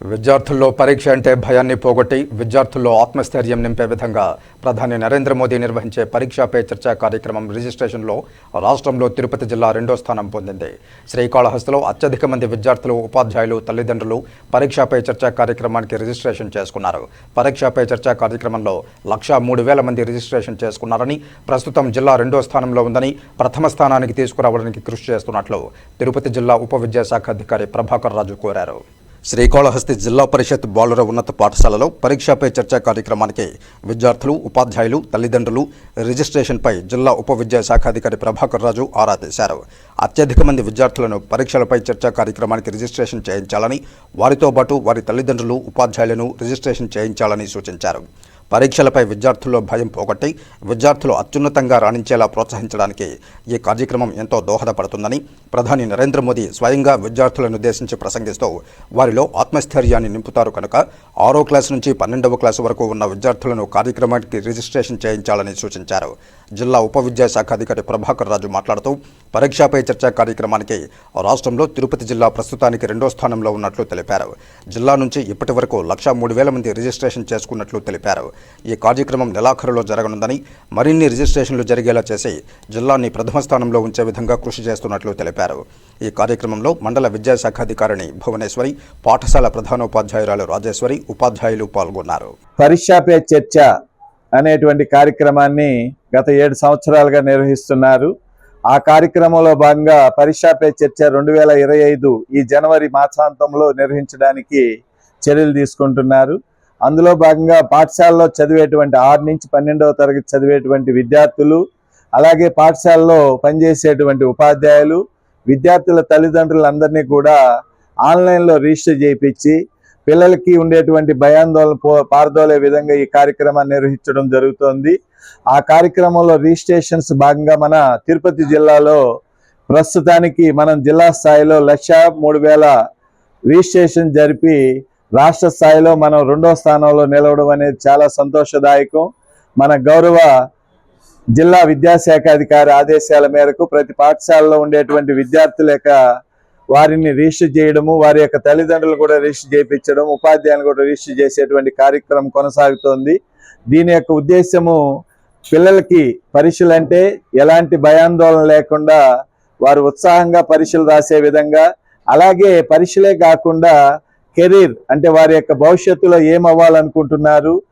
విద్యార్థుల్లో పరీక్ష అంటే భయాన్ని పోగొట్టి విద్యార్థుల్లో ఆత్మస్థైర్యం నింపే విధంగా ప్రధాని నరేంద్ర మోదీ నిర్వహించే పరీక్షా పే చర్చ కార్యక్రమం రిజిస్ట్రేషన్లో రాష్ట్రంలో తిరుపతి జిల్లా రెండో స్థానం పొందింది. శ్రీకాళహస్తిలో అత్యధిక మంది విద్యార్థులు ఉపాధ్యాయులు తల్లిదండ్రులు పరీక్షా పే చర్చ కార్యక్రమానికి రిజిస్ట్రేషన్ చేసుకున్నారు. పరీక్షా పే చర్చ కార్యక్రమంలో లక్షా మూడు వేల మంది రిజిస్ట్రేషన్ చేసుకున్నారని ప్రస్తుతం జిల్లా రెండో స్థానంలో ఉందని ప్రథమ స్థానానికి తీసుకురావడానికి కృషి చేస్తున్నట్లు తిరుపతి జిల్లా ఉప విద్యాశాఖ అధికారి ప్రభాకర్ రాజు కోరారు. శ్రీకాళహస్తి జిల్లా పరిషత్ బాలుర ఉన్నత పాఠశాలలో పరీక్షాపై చర్చ కార్యక్రమానికి విద్యార్థులు ఉపాధ్యాయులు తల్లిదండ్రులు రిజిస్ట్రేషన్పై జిల్లా ఉప విద్యాశాఖాధికారి ప్రభాకర్ రాజు ఆరా తీశారు. అత్యధిక మంది విద్యార్థులను పరీక్షలపై చర్చ కార్యక్రమానికి రిజిస్ట్రేషన్ చేయించాలని వారితో పాటు వారి తల్లిదండ్రులు ఉపాధ్యాయులను రిజిస్ట్రేషన్ చేయించాలని సూచించారు. పరీక్షలపై విద్యార్థుల్లో భయం పోగొట్టి విద్యార్థులు అత్యున్నతంగా రాణించేలా ప్రోత్సహించడానికి ఈ కార్యక్రమం ఎంతో దోహదపడుతుందని ప్రధాని నరేంద్ర మోదీ స్వయంగా విద్యార్థులను ఉద్దేశించి ప్రసంగిస్తూ వారిలో ఆత్మస్థైర్యాన్ని నింపుతారు కనుక ఆరో క్లాస్ నుంచి పన్నెండవ క్లాసు వరకు ఉన్న విద్యార్థులను కార్యక్రమానికి రిజిస్ట్రేషన్ చేయించాలని సూచించారు. జిల్లా ఉప విద్యాశాఖ అధికారి ప్రభాకర్ రాజు మాట్లాడుతూ పరీక్షపై చర్చ కార్యక్రమానికి రాష్ట్రంలో తిరుపతి జిల్లా ప్రస్తుతానికి రెండో స్థానంలో ఉన్నట్లు తెలిపారు. జిల్లా నుంచి ఇప్పటి వరకు లక్షా మూడు వేల మంది రిజిస్ట్రేషన్ చేసుకున్నట్లు తెలిపారు. ఈ కార్యక్రమం నెలాఖరులో జరగనుందని మరిన్ని రిజిస్ట్రేషన్లు జరిగేలా చేసి జిల్లాని ప్రథమ స్థానంలో ఉంచే విధంగా కృషి చేస్తున్నట్లు తెలిపారు. ఈ కార్యక్రమంలో మండల విద్యాశాఖాధికారిణి భువనేశ్వరి పాఠశాల ప్రధానోపాధ్యాయురాలు రాజేశ్వరి ఉపాధ్యాయులు పాల్గొన్నారు. పరీక్షాపే చర్చ అనేటువంటి కార్యక్రమాన్ని గత ఏడు సంవత్సరాలుగా నిర్వహిస్తున్నారు. ఆ కార్యక్రమంలో భాగంగా పరీక్షాపే చర్చ రెండు వేల ఇరవై ఐదు ఈ జనవరి మాసాంతంలో నిర్వహించడానికి చర్యలు తీసుకుంటున్నారు. అందులో భాగంగా పాఠశాలలో చదివేటువంటి ఆరు నుంచి పన్నెండవ తరగతి చదివేటువంటి విద్యార్థులు అలాగే పాఠశాలలో పనిచేసేటువంటి ఉపాధ్యాయులు విద్యార్థుల తల్లిదండ్రులందరినీ కూడా ఆన్లైన్లో రిజిస్టర్ చేయించి పిల్లలకి ఉండేటువంటి భయాందోళన పారదోలే విధంగా ఈ కార్యక్రమాన్ని నిర్వహించడం జరుగుతోంది. ఆ కార్యక్రమంలో రిజిస్ట్రేషన్స్ భాగంగా మన తిరుపతి జిల్లాలో ప్రస్తుతానికి మనం జిల్లా స్థాయిలో లక్ష మూడు వేల రిజిస్ట్రేషన్ జరిపి రాష్ట్ర స్థాయిలో మనం రెండో స్థానంలో నిలవడం అనేది చాలా సంతోషదాయకం. మన గౌరవ జిల్లా విద్యాశాఖ అధికారి ఆదేశాల మేరకు ప్రతి పాఠశాలలో ఉండేటువంటి విద్యార్థుల యొక్క వారిని రిజిస్టర్ చేయడము వారి యొక్క తల్లిదండ్రులు కూడా రిజిస్టర్ చేయించడం ఉపాధ్యాయులు కూడా రిజిస్టర్ చేసేటువంటి కార్యక్రమం కొనసాగుతోంది. దీని యొక్క ఉద్దేశము పిల్లలకి పరీక్షలు అంటే ఎలాంటి భయాందోళన లేకుండా వారు ఉత్సాహంగా పరీక్షలు రాసే విధంగా అలాగే పరీక్షలే కాకుండా కెరీర్ అంటే వారి యొక్క భవిష్యత్తులో ఏమవ్వాలనుకుంటున్నారు?